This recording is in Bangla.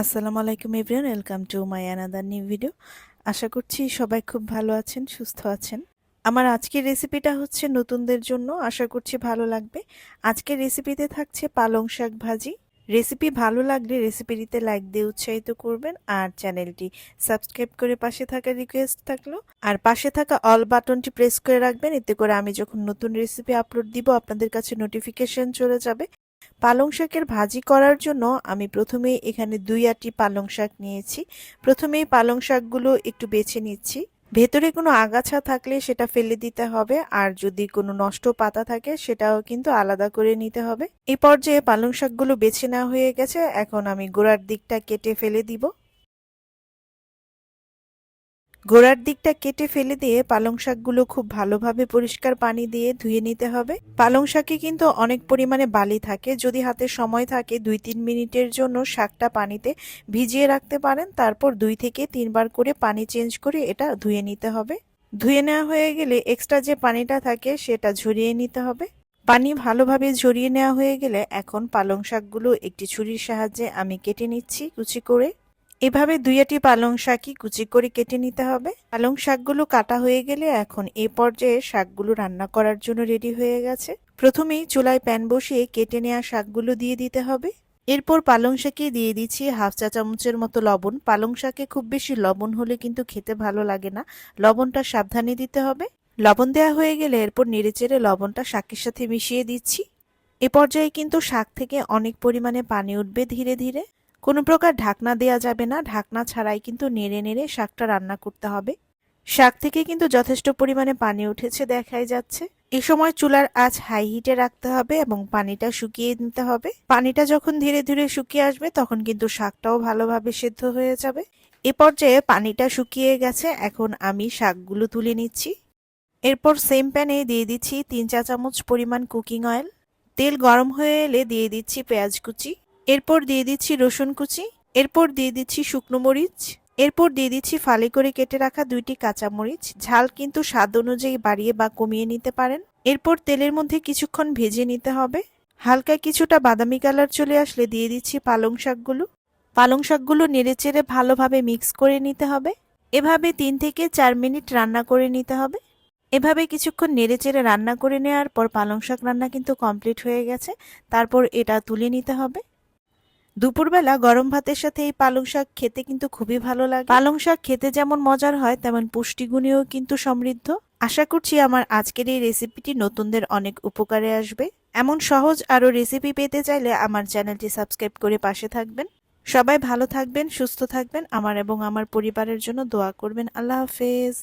আসসালামু আলাইকুম everyone, welcome to my another new video আশা করছি সবাই খুব ভালো আছেন, সুস্থ আছেন। আমার আজকের রেসিপিটা হচ্ছে নতুনদের জন্য, আশা করছি ভালো লাগবে। আজকের রেসিপিতে থাকছে পালং শাক ভাজি। রেসিপি ভালো লাগলে রেসিপিটিতে লাইক দিয়ে উৎসাহিত করবেন আর চ্যানেলটি সাবস্ক্রাইব করে পাশে থাকা রিকোয়েস্ট থাকল। আর পাশে থাকা অল বাটনটি প্রেস করে রাখবেন, এতে করে আমি যখন নতুন রেসিপি আপলোড দিব, আপনাদের কাছে নোটিফিকেশন চলে যাবে। পালং শাকের ভাজি করার জন্য আমি প্রথমে এখানে দুই আটি পালং শাক নিয়েছি। প্রথমেই পালং শাকগুলো একটু বেছে নিচ্ছি। ভেতরে কোনো আগাছা থাকলে সেটা ফেলে দিতে হবে, আর যদি কোনো নষ্ট পাতা থাকে সেটাও কিন্তু আলাদা করে নিতে হবে। এই পর্যায়ে পালং শাকগুলো বেছে নেওয়া হয়ে গেছে। এখন আমি গোড়ার দিকটা কেটে ফেলে দিব। গোড়ার দিকটা কেটে ফেলে দিয়ে পালং শাকগুলো খুব ভালোভাবে পরিষ্কার পানি দিয়ে ধুয়ে নিতে হবে। পালং শাকে কিন্তু অনেক পরিমাণে বালি থাকে। যদি হাতে সময় থাকে দুই তিন মিনিটের জন্য শাকটা পানিতে ভিজিয়ে রাখতে পারেন। তারপর দুই থেকে তিনবার করে পানি চেঞ্জ করে এটা ধুয়ে নিতে হবে। ধুয়ে নেওয়া হয়ে গেলে এক্সট্রা যে পানিটা থাকে সেটা ঝরিয়ে নিতে হবে। পানি ভালোভাবে ঝরিয়ে নেওয়া হয়ে গেলে এখন পালং শাকগুলো একটি ছুরির সাহায্যে আমি কেটে নিচ্ছি কুচি করে। এভাবে দুইয়াটি পালং শাকই কুচি করে কেটে নিতে হবে। পালং শাকগুলো কাটা হয়ে গেলে এখন এ পর্যায়ে শাকগুলো রান্না করার জন্য রেডি হয়ে গেছে। প্রথমেই চুলায় প্যান বসিয়ে কেটে নেওয়া শাকগুলো দিয়ে দিতে হবে। এরপর পালং শাকে দিয়ে দিচ্ছি হাফ চা চামচের মতো লবণ। পালং শাকে খুব বেশি লবণ হলে কিন্তু খেতে ভালো লাগে না। লবণটা সাবধানে দিতে হবে। লবণ দেওয়া হয়ে গেলে এরপর নেড়েচেড়ে লবণটা শাকের সাথে মিশিয়ে দিচ্ছি। এ পর্যায়ে কিন্তু শাক থেকে অনেক পরিমাণে পানি উঠবে ধীরে ধীরে। কোনো প্রকার ঢাকনা দেওয়া যাবে না। ঢাকনা ছাড়াই কিন্তু নেড়ে নেড়ে শাকটা রান্না করতে হবে। শাক থেকে কিন্তু যথেষ্ট পরিমাণে পানি উঠেছে দেখাই যাচ্ছে। এ সময় চুলার আঁচ হাই হিটে রাখতে হবে এবং পানিটা শুকিয়ে নিতে হবে। পানিটা যখন ধীরে ধীরে শুকিয়ে আসবে তখন কিন্তু শাকটাও ভালোভাবে সেদ্ধ হয়ে যাবে। এ পর্যায়ে পানিটা শুকিয়ে গেছে। এখন আমি শাকগুলো তুলে নিচ্ছি। এরপর সেম প্যানে দিয়ে দিচ্ছি তিন চা চামচ পরিমাণ কুকিং অয়েল তেল গরম হয়ে এলে দিয়ে দিচ্ছি পেঁয়াজ কুচি। এরপর দিয়ে দিচ্ছি রসুন কুচি, এরপর দিয়ে দিচ্ছি শুকনো মরিচ, এরপর দিয়ে দিচ্ছি ফালি করে কেটে রাখা দুইটি কাঁচা মরিচ। ঝাল কিন্তু স্বাদ অনুযায়ী বাড়িয়ে বা কমিয়ে নিতে পারেন। এরপর তেলের মধ্যে কিছুক্ষণ ভেজে নিতে হবে। হালকা কিছুটা বাদামি কালার চলে আসলে দিয়ে দিচ্ছি পালং শাকগুলো। পালং শাকগুলো নেড়েচেড়ে ভালোভাবে মিক্স করে নিতে হবে। এভাবে তিন থেকে চার মিনিট রান্না করে নিতে হবে। এভাবে কিছুক্ষণ নেড়েচেড়ে রান্না করে নেওয়ার পর পালং শাক রান্না কিন্তু কমপ্লিট হয়ে গেছে। তারপর এটা তুলে নিতে হবে। দুপুরবেলা গরম ভাতের সাথে এই পালং শাক খেতে কিন্তু খুবই ভালো লাগে। পালং শাক খেতে যেমন মজার হয়, তেমন পুষ্টিগুণেও কিন্তু সমৃদ্ধ। আশা করছি আমার আজকের এই রেসিপিটি নতুনদের অনেক উপকারে আসবে। এমন সহজ আরও রেসিপি পেতে চাইলে আমার চ্যানেলটি সাবস্ক্রাইব করে পাশে থাকবেন। সবাই ভালো থাকবেন, সুস্থ থাকবেন। আমার এবং আমার পরিবারের জন্য দোয়া করবেন। আল্লাহ হাফেজ।